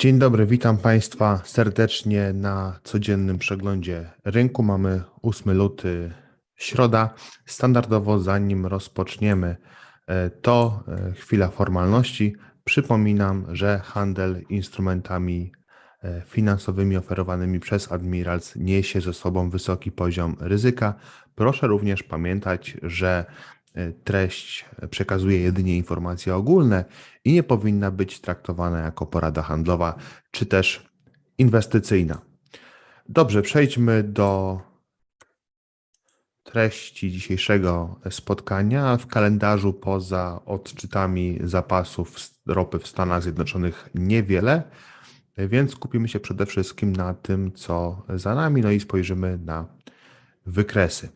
Dzień dobry, witam Państwa serdecznie na codziennym przeglądzie rynku. Mamy 8 luty, środa. Standardowo, zanim rozpoczniemy, e, to e, chwila formalności. Przypominam, że handel instrumentami e, finansowymi oferowanymi przez Admirals niesie ze sobą wysoki poziom ryzyka. Proszę również pamiętać, że treść przekazuje jedynie informacje ogólne i nie powinna być traktowana jako porada handlowa czy też inwestycyjna. Dobrze, przejdźmy do treści dzisiejszego spotkania. W kalendarzu poza odczytami zapasów ropy w Stanach Zjednoczonych niewiele, więc skupimy się przede wszystkim na tym, co za nami, no i spojrzymy na wykresy.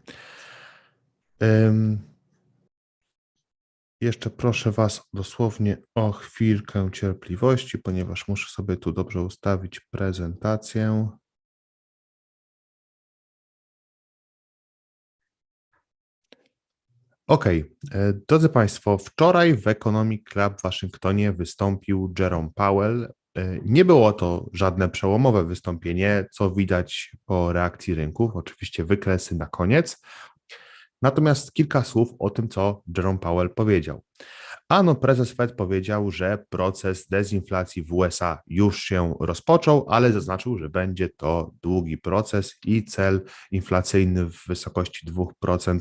Jeszcze proszę Was dosłownie o chwilkę cierpliwości, ponieważ muszę sobie tu dobrze ustawić prezentację. OK, e, drodzy Państwo, wczoraj w Economic Club w Waszyngtonie wystąpił Jerome Powell. E, nie było to żadne przełomowe wystąpienie, co widać po reakcji rynków, oczywiście wykresy na koniec. Natomiast kilka słów o tym, co Jerome Powell powiedział. Prezes Fed powiedział, że proces dezinflacji w USA już się rozpoczął, ale zaznaczył, że będzie to długi proces i cel inflacyjny w wysokości 2%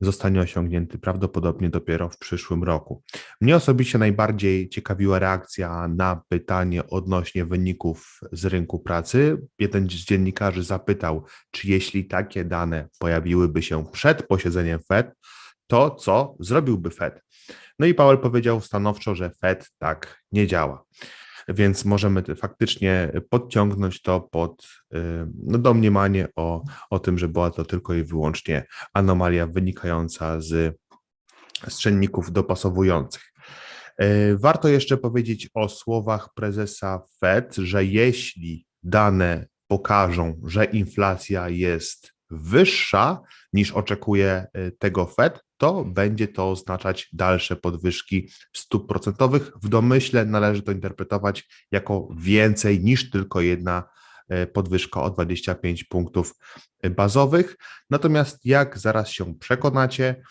zostanie osiągnięty prawdopodobnie dopiero w przyszłym roku. Mnie osobiście najbardziej ciekawiła reakcja na pytanie odnośnie wyników z rynku pracy. Jeden z dziennikarzy zapytał, czy jeśli takie dane pojawiłyby się przed posiedzeniem Fed, to co zrobiłby Fed? No i Powell powiedział stanowczo, że Fed tak nie działa. Więc możemy faktycznie podciągnąć to pod y, no, domniemanie o, o tym, że była to tylko i wyłącznie anomalia wynikająca z, z czynników dopasowujących. Y, warto jeszcze powiedzieć o słowach prezesa Fed, że jeśli dane pokażą, że inflacja jest wyższa niż oczekuje y, tego Fed, to będzie to oznaczać dalsze podwyżki stóp procentowych. W domyśle należy to interpretować jako więcej niż tylko jedna y, podwyżka o 25 punktów bazowych. Natomiast jak zaraz się przekonacie,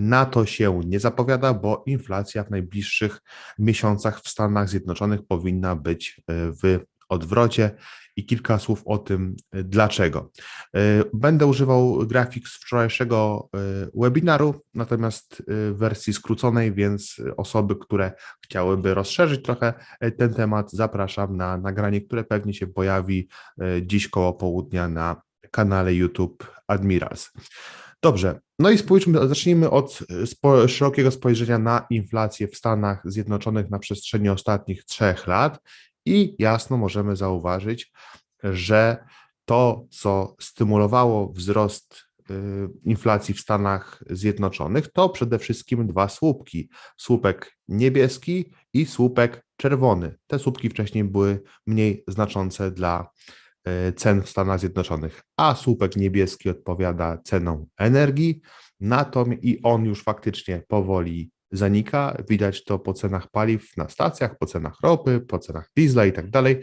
na to się nie zapowiada, bo inflacja w najbliższych miesiącach w Stanach Zjednoczonych powinna być w odwrocie i kilka słów o tym, y, dlaczego. Y, będę używał grafik z wczorajszego y, webinaru, natomiast w wersji skróconej, więc osoby, które chciałyby rozszerzyć trochę ten temat, zapraszam na nagranie, które pewnie się pojawi dziś koło południa na kanale YouTube Admirals. Dobrze, no i spójrzmy, zacznijmy od spo, szerokiego spojrzenia na inflację w Stanach Zjednoczonych na przestrzeni ostatnich trzech lat i jasno możemy zauważyć, że to, co stymulowało wzrost y, inflacji w Stanach Zjednoczonych, to przede wszystkim dwa słupki: słupek niebieski i słupek czerwony. Te słupki wcześniej były mniej znaczące dla y, cen w Stanach Zjednoczonych, a słupek niebieski odpowiada cenom energii, natomiast i on już faktycznie powoli zanika. Widać to po cenach paliw na stacjach, po cenach ropy, po cenach diesla i tak dalej.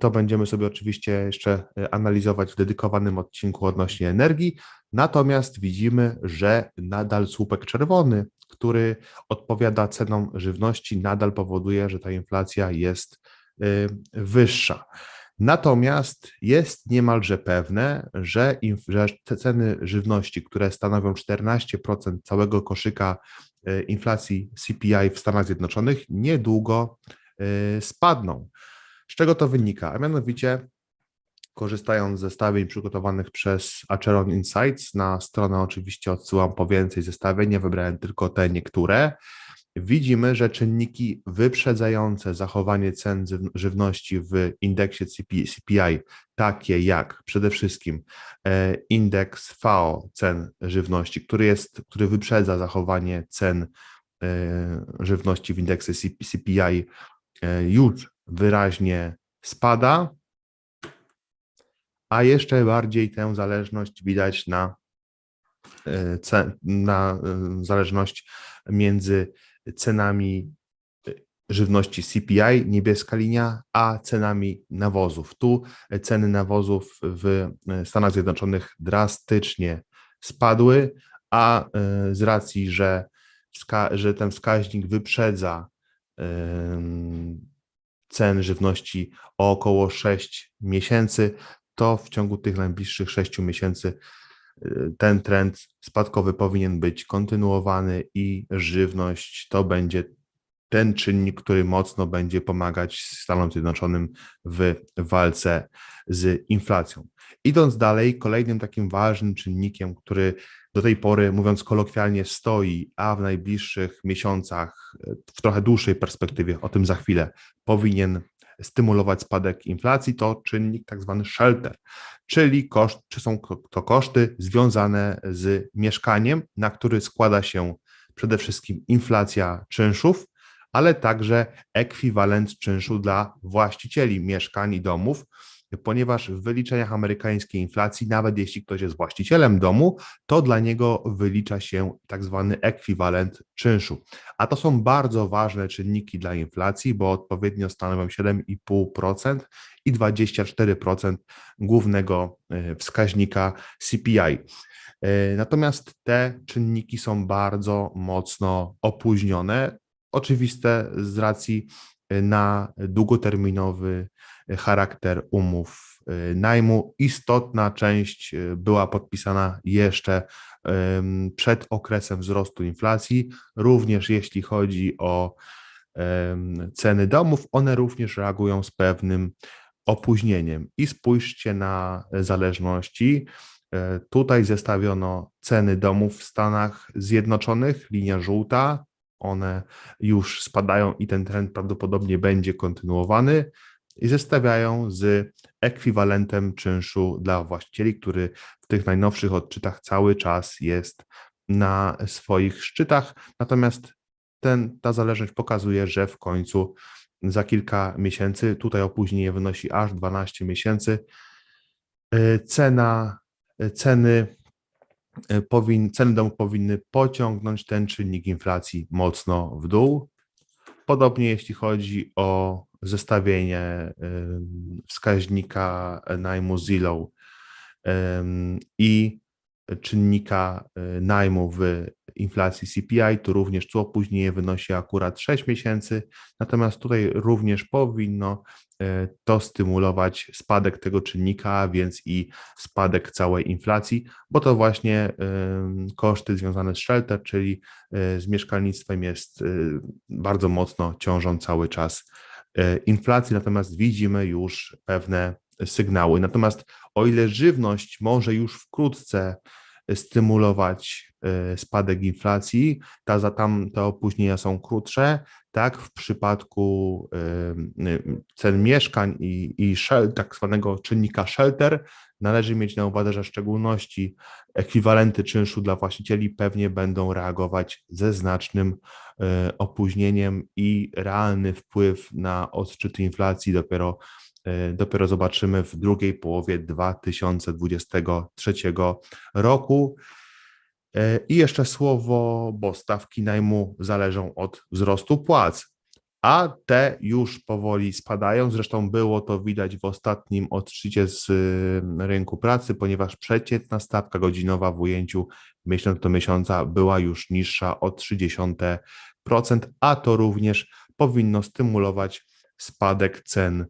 To będziemy sobie oczywiście jeszcze e, analizować w dedykowanym odcinku odnośnie energii. Natomiast widzimy, że nadal słupek czerwony, który odpowiada cenom żywności, nadal powoduje, że ta inflacja jest e, wyższa. Natomiast jest niemalże pewne, że, że te ceny żywności, które stanowią 14% całego koszyka inflacji CPI w Stanach Zjednoczonych niedługo e, spadną. Z czego to wynika? A mianowicie, korzystając z zestawień przygotowanych przez Acheron Insights, na stronę oczywiście odsyłam po więcej zestawień, nie wybrałem tylko te niektóre widzimy, że czynniki wyprzedzające zachowanie cen żywności w indeksie CPI, takie jak przede wszystkim e, indeks FAO cen żywności, który, jest, który wyprzedza zachowanie cen e, żywności w indeksie CPI, e, już wyraźnie spada, a jeszcze bardziej tę zależność widać na, na zależność między cenami żywności CPI, niebieska linia, a cenami nawozów. Tu ceny nawozów w Stanach Zjednoczonych drastycznie spadły, a e, z racji, że, że ten wskaźnik wyprzedza cen żywności o około 6 miesięcy, to w ciągu tych najbliższych 6 miesięcy e, ten trend spadkowy powinien być kontynuowany i żywność to będzie ten czynnik, który mocno będzie pomagać Stanom Zjednoczonym w walce z inflacją. Idąc dalej, kolejnym takim ważnym czynnikiem, który do tej pory, mówiąc kolokwialnie, stoi, a w najbliższych miesiącach, w trochę dłuższej perspektywie, o tym za chwilę, powinien stymulować spadek inflacji, to czynnik tak zwany shelter, czyli koszt, czy są to koszty związane z mieszkaniem, na który składa się przede wszystkim inflacja czynszów, ale także ekwiwalent czynszu dla właścicieli mieszkań i domów, ponieważ w wyliczeniach amerykańskiej inflacji, nawet jeśli ktoś jest właścicielem domu, to dla niego wylicza się tak zwany ekwiwalent czynszu. A to są bardzo ważne czynniki dla inflacji, bo odpowiednio stanowią 7,5% i 24% głównego e, wskaźnika CPI. E, natomiast te czynniki są bardzo mocno opóźnione, oczywiste z racji na długoterminowy y, charakter umów y, najmu. Istotna część była podpisana jeszcze przed okresem wzrostu inflacji, również jeśli chodzi o ceny domów, one również reagują z pewnym opóźnieniem. I spójrzcie na zależności. Tutaj zestawiono ceny domów w Stanach Zjednoczonych, linia żółta, one już spadają i ten trend prawdopodobnie będzie kontynuowany i zestawiają z ekwiwalentem czynszu dla właścicieli, który w tych najnowszych odczytach cały czas jest na swoich szczytach. Natomiast ten, ta zależność pokazuje, że w końcu za kilka miesięcy, tutaj opóźnienie wynosi aż 12 miesięcy, y, cena, y, ceny E, powin, ceny domu powinny pociągnąć ten czynnik inflacji mocno w dół. Podobnie jeśli chodzi o zestawienie wskaźnika najmu Zillow i czynnika e, najmu w inflacji CPI, tu również tu opóźnienie wynosi akurat 6 miesięcy, natomiast tutaj również powinno e, to stymulować spadek tego czynnika, a więc i spadek całej inflacji, bo to właśnie koszty związane z shelter, czyli e, z mieszkalnictwem jest bardzo mocno ciążą cały czas inflacji, natomiast widzimy już pewne sygnały. Natomiast o ile żywność może już wkrótce stymulować e, spadek inflacji, ta, tam te opóźnienia są krótsze, tak? W przypadku e, cen mieszkań i, i tak zwanego czynnika shelter należy mieć na uwadze, że w szczególności ekwiwalenty czynszu dla właścicieli pewnie będą reagować ze znacznym e, opóźnieniem i realny wpływ na odczyty inflacji dopiero dopiero zobaczymy w drugiej połowie 2023 roku. E, I jeszcze słowo, bo stawki najmu zależą od wzrostu płac, a te już powoli spadają. Zresztą było to widać w ostatnim odczycie z e, rynku pracy, ponieważ przeciętna stawka godzinowa w ujęciu miesiąc do miesiąca była już niższa o 0,3%, a to również powinno stymulować spadek cen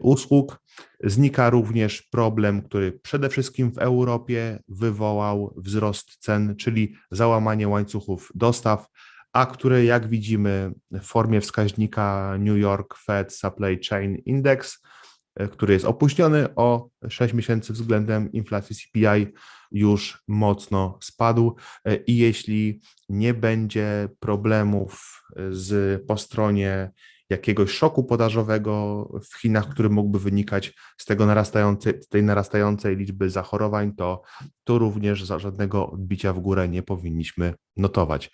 usług. Znika również problem, który przede wszystkim w Europie wywołał wzrost cen, czyli załamanie łańcuchów dostaw, a które, jak widzimy, w formie wskaźnika New York Fed Supply Chain Index, y, który jest opóźniony o 6 miesięcy względem inflacji CPI, już mocno spadł. Y, I jeśli nie będzie problemów z po stronie jakiegoś szoku podażowego w Chinach, który mógłby wynikać z, tego narastającej, tej narastającej liczby zachorowań, to tu również za żadnego odbicia w górę nie powinniśmy notować.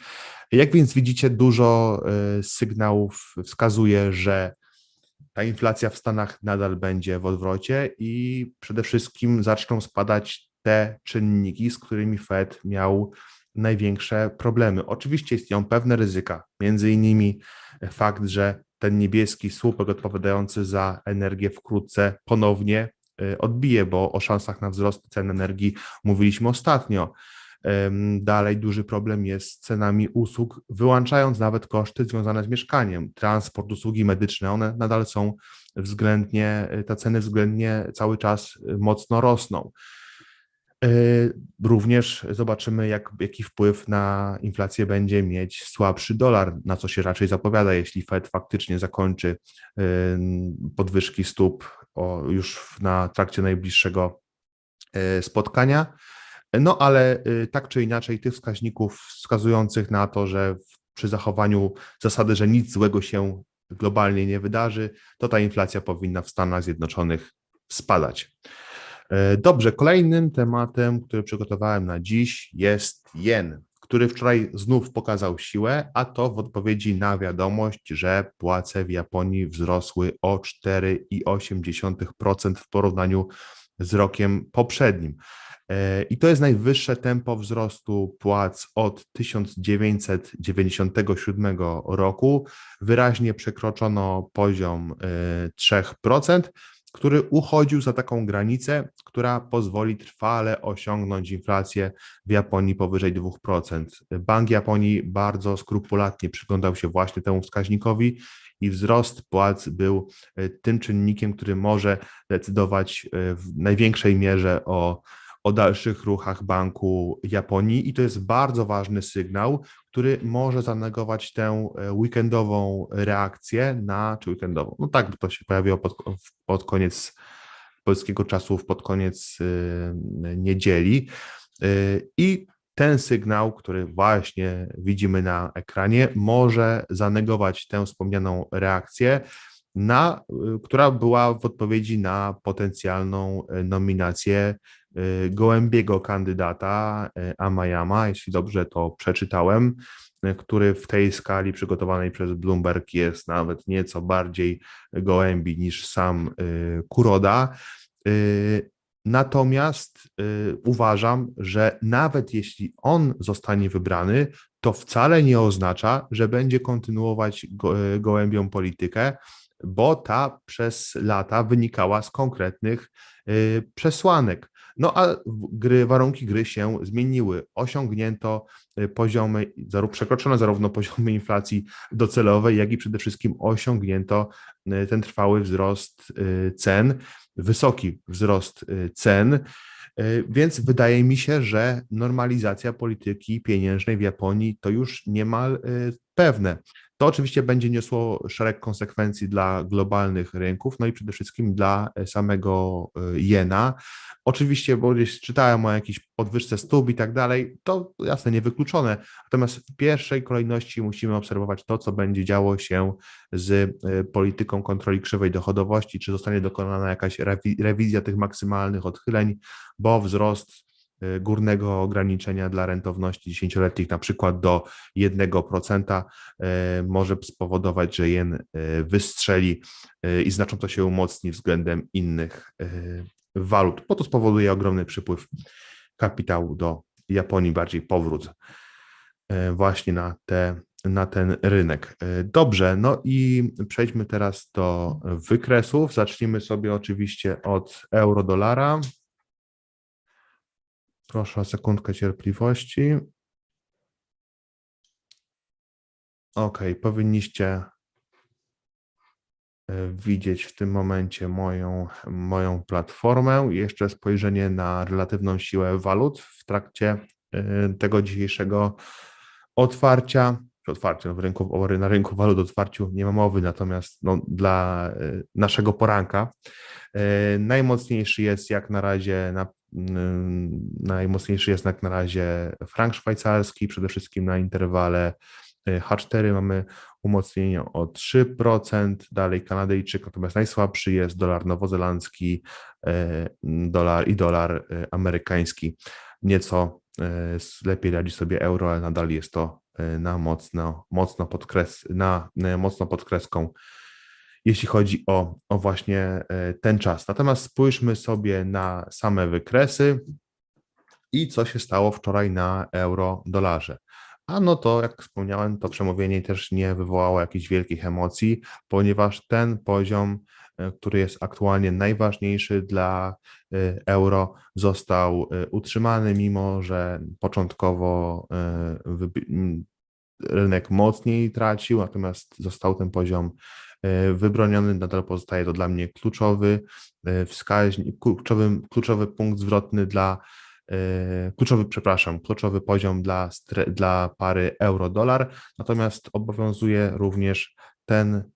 Jak więc widzicie, dużo y, sygnałów wskazuje, że ta inflacja w Stanach nadal będzie w odwrocie i przede wszystkim zaczną spadać te czynniki, z którymi Fed miał największe problemy. Oczywiście istnieją pewne ryzyka, między innymi fakt, że ten niebieski słupek odpowiadający za energię wkrótce ponownie y, odbije, bo o szansach na wzrost cen energii mówiliśmy ostatnio. Dalej duży problem jest z cenami usług, wyłączając nawet koszty związane z mieszkaniem. Transport, usługi medyczne, one nadal są względnie, te ceny względnie cały czas y, mocno rosną. Y, Również zobaczymy, jak, jaki wpływ na inflację będzie mieć słabszy dolar, na co się raczej zapowiada, jeśli Fed faktycznie zakończy y, podwyżki stóp już na trakcie najbliższego y, spotkania. No ale tak czy inaczej, tych wskaźników wskazujących na to, że przy zachowaniu zasady, że nic złego się globalnie nie wydarzy, to ta inflacja powinna w Stanach Zjednoczonych spadać. E, Dobrze, kolejnym tematem, który przygotowałem na dziś jest jen, który wczoraj znów pokazał siłę, a to w odpowiedzi na wiadomość, że płace w Japonii wzrosły o 4,8% w porównaniu z rokiem poprzednim. E, I to jest najwyższe tempo wzrostu płac od 1997 roku. Wyraźnie przekroczono poziom e, 3%, który uchodził za taką granicę, która pozwoli trwale osiągnąć inflację w Japonii powyżej 2%. Bank Japonii bardzo skrupulatnie przyglądał się właśnie temu wskaźnikowi i wzrost płac był e, tym czynnikiem, który może decydować e, w największej mierze o, o dalszych ruchach Banku Japonii i to jest bardzo ważny sygnał, który może zanegować tę e, weekendową reakcję na, czy weekendową, no tak, bo to się pojawiło pod, pod koniec polskiego czasu, pod koniec y, niedzieli. Y, i ten sygnał, który właśnie widzimy na ekranie, może zanegować tę wspomnianą reakcję, na, y, która była w odpowiedzi na potencjalną y, nominację gołębiego kandydata y, Amayama, jeśli dobrze to przeczytałem, y, który w tej skali przygotowanej przez Bloomberg jest nawet nieco bardziej gołębi niż sam y, Kuroda. Y, Natomiast y, uważam, że nawet jeśli on zostanie wybrany, to wcale nie oznacza, że będzie kontynuować go, y, gołębią politykę, bo ta przez lata wynikała z konkretnych y, przesłanek. No a gry, warunki gry się zmieniły. Osiągnięto y, poziomy, przekroczono zarówno poziomy inflacji docelowej, jak i przede wszystkim osiągnięto y, ten trwały wzrost y, cen, wysoki wzrost cen. Więc wydaje mi się, że normalizacja polityki pieniężnej w Japonii to już niemal pewne. To oczywiście będzie niosło szereg konsekwencji dla globalnych rynków, no i przede wszystkim dla e, samego y, jena. Oczywiście, bo gdzieś czytałem o jakiejś podwyżce stóp i tak dalej, to jasne, niewykluczone. Natomiast w pierwszej kolejności musimy obserwować to, co będzie działo się z y, polityką kontroli krzywej dochodowości, czy zostanie dokonana jakaś rewi- rewizja tych maksymalnych odchyleń, bo wzrost górnego ograniczenia dla rentowności dziesięcioletnich na przykład do 1% y, może spowodować, że jen y, wystrzeli y, i znacząco się umocni względem innych y, walut, bo to spowoduje ogromny przypływ kapitału do Japonii, bardziej powrót y, właśnie na, te, na ten rynek. Y, Dobrze, no i przejdźmy teraz do wykresów. Zacznijmy sobie oczywiście od euro-dolara. Proszę o sekundkę cierpliwości. Ok, powinniście e, widzieć w tym momencie moją, moją platformę. I Jeszcze spojrzenie na relatywną siłę walut w trakcie e, tego dzisiejszego otwarcia. no w rynku, na rynku walut otwarciu nie ma mowy, natomiast no, dla e, naszego poranka najmocniejszy jest jak na razie na najmocniejszy jest jak na razie frank szwajcarski, przede wszystkim na interwale e, H4 mamy umocnienie o 3%, dalej Kanadyjczyk, natomiast najsłabszy jest dolar nowozelandzki e, dolar i dolar amerykański. Nieco lepiej radzi sobie euro, ale nadal jest to na mocno, mocno, pod kres, na mocno pod kreską, jeśli chodzi o, o właśnie e, ten czas. Natomiast spójrzmy sobie na same wykresy i co się stało wczoraj na euro-dolarze. A no to, jak wspomniałem, to przemówienie też nie wywołało jakichś wielkich emocji, ponieważ ten poziom, e, który jest aktualnie najważniejszy dla e, euro, został utrzymany, mimo że początkowo rynek mocniej tracił, natomiast został ten poziom wybroniony, nadal pozostaje to dla mnie kluczowy wskaźnik, kluczowy, kluczowy punkt zwrotny dla E, kluczowy, przepraszam, kluczowy poziom dla, dla pary euro-dolar, natomiast obowiązuje również ten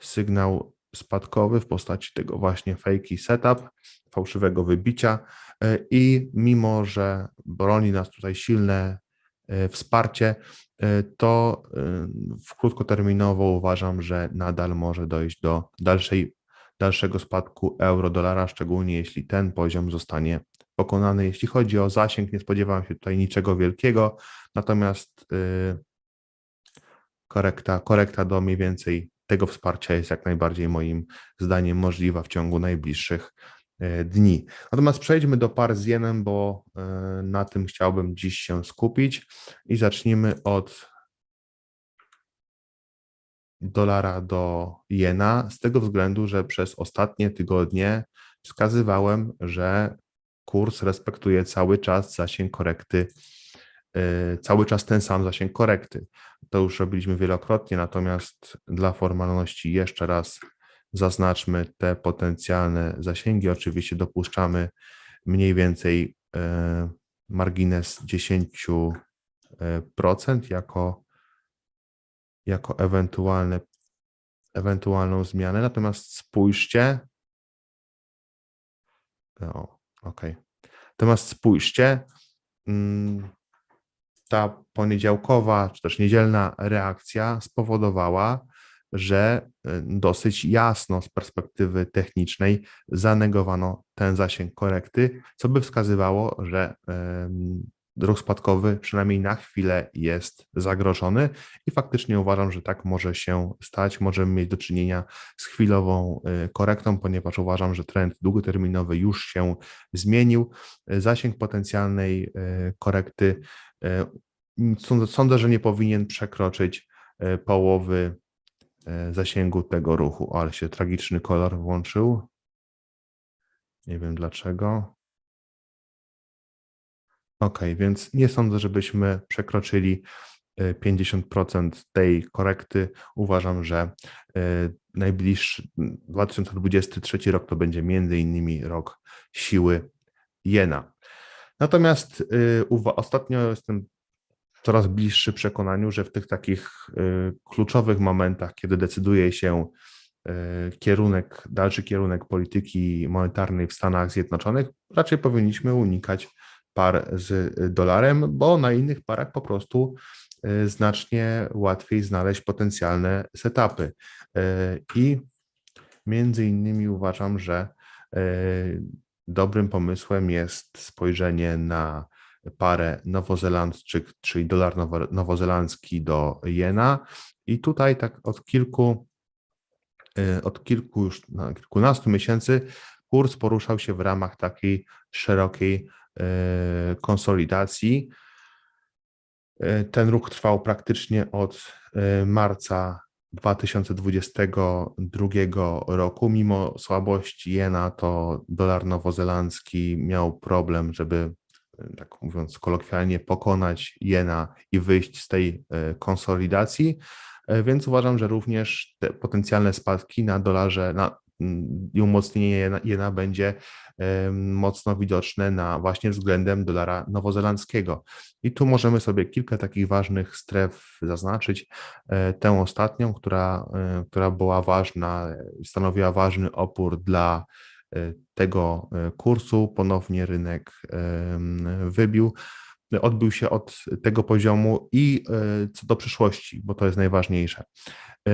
sygnał spadkowy w postaci tego właśnie fakey setup, fałszywego wybicia e, i mimo, że broni nas tutaj silne e, wsparcie, to w krótkoterminowo uważam, że nadal może dojść do dalszej, dalszego spadku euro-dolara, szczególnie jeśli ten poziom zostanie pokonany. Jeśli chodzi o zasięg, nie spodziewałem się tutaj niczego wielkiego, natomiast korekta, korekta do mniej więcej tego wsparcia jest jak najbardziej moim zdaniem możliwa w ciągu najbliższych dni. Natomiast przejdźmy do par z jenem, bo yy, na tym chciałbym dziś się skupić i zacznijmy od dolara do jena, z tego względu, że przez ostatnie tygodnie wskazywałem, że kurs respektuje cały czas zasięg korekty, e, cały czas ten sam zasięg korekty. To już robiliśmy wielokrotnie, natomiast dla formalności jeszcze raz zaznaczmy te potencjalne zasięgi. Oczywiście dopuszczamy mniej więcej e, margines 10% jako, jako ewentualne, ewentualną zmianę. Natomiast spójrzcie, no. Okay. Natomiast spójrzcie, mm, ta poniedziałkowa czy też niedzielna reakcja spowodowała, że y, dosyć jasno z perspektywy technicznej zanegowano ten zasięg korekty, co by wskazywało, że ruch spadkowy przynajmniej na chwilę jest zagrożony i faktycznie uważam, że tak może się stać. Możemy mieć do czynienia z chwilową y, korektą, ponieważ uważam, że trend długoterminowy już się zmienił. Zasięg potencjalnej y, korekty sądzę że nie powinien przekroczyć połowy zasięgu tego ruchu. O, ale się tragiczny kolor włączył. Nie wiem dlaczego. OK, więc nie sądzę, żebyśmy przekroczyli 50% e, tej korekty. Uważam, że e, najbliższy 2023 rok to będzie między innymi rok siły jena. Natomiast e, ostatnio jestem coraz bliższy przekonaniu, że w tych takich kluczowych momentach, kiedy decyduje się kierunek, dalszy kierunek polityki monetarnej w Stanach Zjednoczonych, raczej powinniśmy unikać par z dolarem, bo na innych parach po prostu e, znacznie łatwiej znaleźć potencjalne setupy. I między innymi uważam, że dobrym pomysłem jest spojrzenie na parę nowozelandczyk, czyli dolar nowozelandzki do jena. I tutaj tak od kilku, od kilku już no, kilkunastu miesięcy kurs poruszał się w ramach takiej szerokiej E, konsolidacji. E, ten ruch trwał praktycznie od marca 2022 roku. Mimo słabości jena, to dolar nowozelandzki miał problem, żeby, tak mówiąc kolokwialnie, pokonać jena i wyjść z tej konsolidacji. Więc uważam, że również te potencjalne spadki na dolarze, na i umocnienie jena będzie mocno widoczne na właśnie względem dolara nowozelandzkiego. I tu możemy sobie kilka takich ważnych stref zaznaczyć. E, tę ostatnią, która, e, która była ważna, stanowiła ważny opór dla e, tego kursu, ponownie rynek wybił odbył się od tego poziomu i co do przyszłości, bo to jest najważniejsze.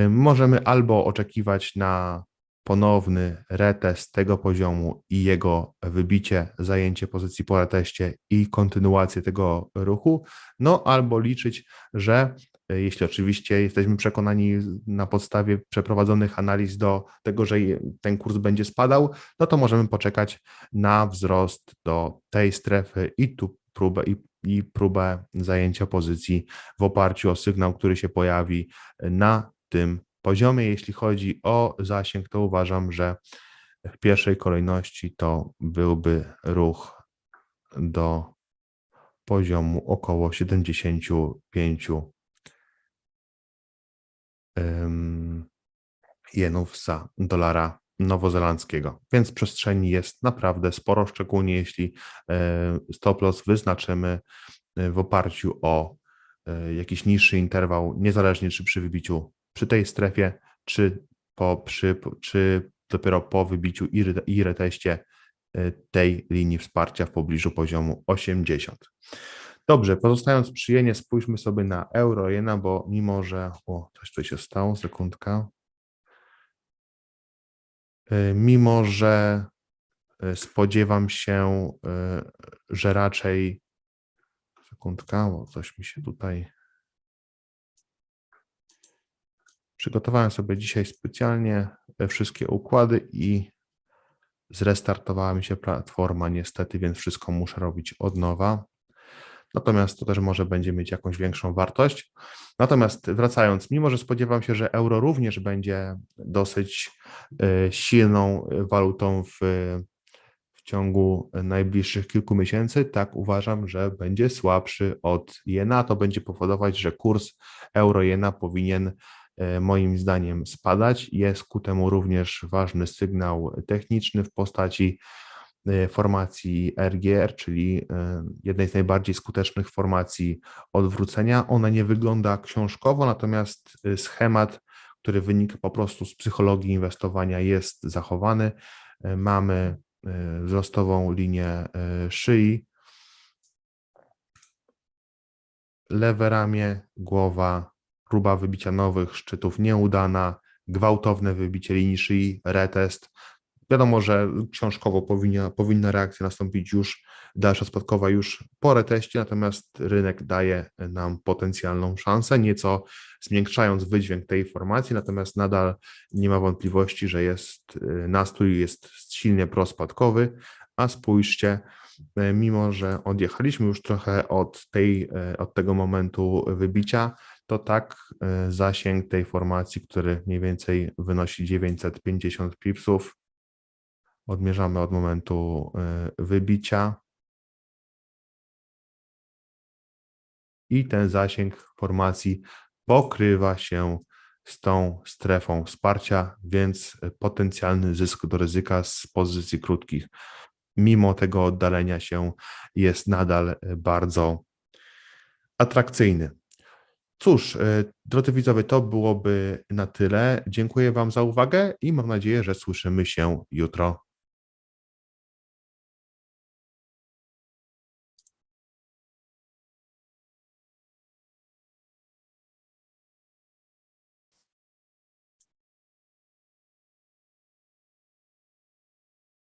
Możemy albo oczekiwać na ponowny retest tego poziomu i jego wybicie, zajęcie pozycji po reteście i kontynuację tego ruchu, no albo liczyć, że e, jeśli oczywiście jesteśmy przekonani na podstawie przeprowadzonych analiz do tego, że ten kurs będzie spadał, no to możemy poczekać na wzrost do tej strefy i tu próbę i, i próbę zajęcia pozycji w oparciu o sygnał, który się pojawi na tym poziomie. Jeśli chodzi o zasięg, to uważam, że w pierwszej kolejności to byłby ruch do poziomu około 75 ym, jenów za dolara nowozelandzkiego. Więc przestrzeni jest naprawdę sporo, szczególnie jeśli e, stop loss wyznaczymy e, w oparciu o e, jakiś niższy interwał, niezależnie czy przy wybiciu przy tej strefie, czy, po, przy, czy dopiero po wybiciu i, re- i reteście tej linii wsparcia w pobliżu poziomu 80. Dobrze, pozostając przy jenie, spójrzmy sobie na euro jena, bo mimo, że o, coś tutaj się stało, sekundka. E, Mimo, że e, spodziewam się, e, że raczej sekundka, bo coś mi się tutaj Przygotowałem sobie dzisiaj specjalnie wszystkie układy i zrestartowała mi się platforma niestety, więc wszystko muszę robić od nowa. Natomiast to też może będzie mieć jakąś większą wartość. Natomiast wracając, mimo że spodziewam się, że euro również będzie dosyć e, silną walutą w, w ciągu najbliższych kilku miesięcy, tak uważam, że będzie słabszy od jena. To będzie powodować, że kurs euro-jena powinien e, moim zdaniem spadać. Jest ku temu również ważny sygnał techniczny w postaci formacji RGR, czyli e, jednej z najbardziej skutecznych formacji odwrócenia. Ona nie wygląda książkowo, natomiast e, schemat, który wynika po prostu z psychologii inwestowania, jest zachowany. Mamy wzrostową linię szyi, lewe ramię, głowa, próba wybicia nowych szczytów nieudana, gwałtowne wybicie linii szyi, retest. Wiadomo, że książkowo powinna, powinna reakcja nastąpić już, dalsza spadkowa już po reteście, natomiast rynek daje nam potencjalną szansę, nieco zmiękczając wydźwięk tej formacji, natomiast nadal nie ma wątpliwości, że jest y, nastrój jest silnie prospadkowy, a spójrzcie, e, mimo że odjechaliśmy już trochę od, tej, e, od tego momentu wybicia, to tak zasięg tej formacji, który mniej więcej wynosi 950 pipsów, odmierzamy od momentu e, wybicia. I ten zasięg formacji pokrywa się z tą strefą wsparcia, więc potencjalny zysk do ryzyka z pozycji krótkich, mimo tego oddalenia się, jest nadal bardzo atrakcyjny. Cóż, e, drodzy widzowie, to byłoby na tyle. Dziękuję Wam za uwagę i mam nadzieję, że słyszymy się jutro.